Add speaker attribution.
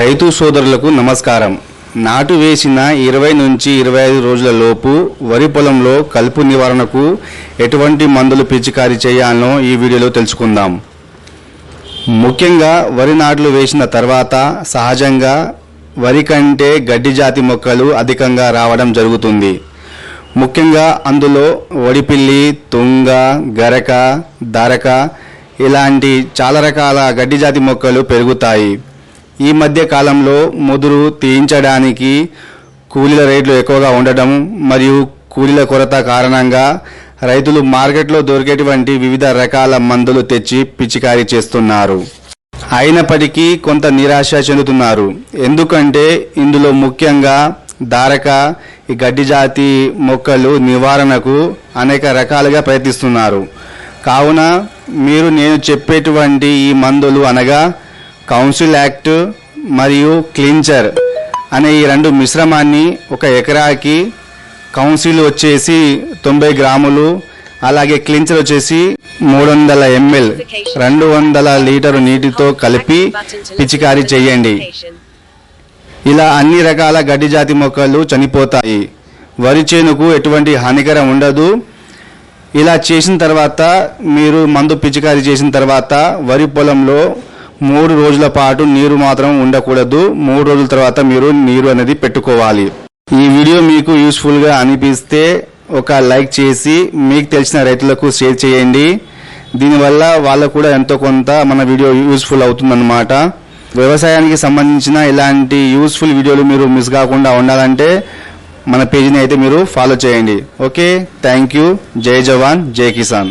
Speaker 1: రైతు సోదరులకు నమస్కారం. నాటు వేసిన ఇరవై నుంచి ఇరవై ఐదు రోజుల లోపు వరి పొలంలో కలుపు నివారణకు ఎటువంటి మందులు పిచికారీ చేయాలనో ఈ వీడియోలో తెలుసుకుందాం. ముఖ్యంగా వరి నాట్లు వేసిన తర్వాత సహజంగా వరి కంటే గడ్డి జాతి మొక్కలు అధికంగా రావడం జరుగుతుంది. ముఖ్యంగా అందులో వడిపిల్లి తుంగ గరక దరక ఇలాంటి చాలా రకాల గడ్డి జాతి మొక్కలు పెరుగుతాయి. ఈ మధ్య కాలంలో ముదురు తీయించడానికి కూలీల రేట్లు ఎక్కువగా ఉండడం మరియు కూలీల కొరత కారణంగా రైతులు మార్కెట్లో దొరికేటువంటి వివిధ రకాల మందులు తెచ్చి పిచికారీ చేస్తున్నారు. అయినప్పటికీ కొంత నిరాశ చెందుతున్నారు. ఎందుకంటే ఇందులో ముఖ్యంగా దారక ఈ గడ్డి జాతి మొక్కలు నివారణకు అనేక రకాలుగా ప్రయత్నిస్తున్నారు. కావున మీరు నేను చెప్పేటువంటి ఈ మందులు అనగా కౌన్సిల్ యాక్ట్ మరియు క్లించర్ అనే ఈ రెండు మిశ్రమాన్ని ఒక ఎకరాకి కౌన్సిల్ వచ్చేసి తొంభై గ్రాములు అలాగే క్లించర్ వచ్చేసి మూడు వందల ఎంఎల్ రెండు వందల లీటరు నీటితో కలిపి పిచికారీ చేయండి. ఇలా అన్ని రకాల గడ్డి జాతి మొక్కలు చనిపోతాయి. వరి చేనుకు ఎటువంటి హానికరం ఉండదు. ఇలా చేసిన తర్వాత మీరు మందు పిచికారీ చేసిన తర్వాత వరి పొలంలో మూడు రోజుల పాటు నీరు మాత్రం ఉండకూడదు. మూడు రోజుల తర్వాత మీరు నీరు అనేది పెట్టుకోవాలి. ఈ వీడియో మీకు యూస్ఫుల్గా అనిపిస్తే ఒక లైక్ చేసి మీకు తెలిసిన రైతులకు షేర్ చేయండి. దీనివల్ల వాళ్ళకు కూడా ఎంతో కొంత మన వీడియో యూస్ఫుల్ అవుతుందన్నమాట. వ్యవసాయానికి సంబంధించిన ఇలాంటి యూస్ఫుల్ వీడియోలు మీరు మిస్ కాకుండా ఉండాలంటే మన పేజీని అయితే మీరు ఫాలో చేయండి. ఓకే థ్యాంక్ యూ జై జవాన్ జై కిసాన్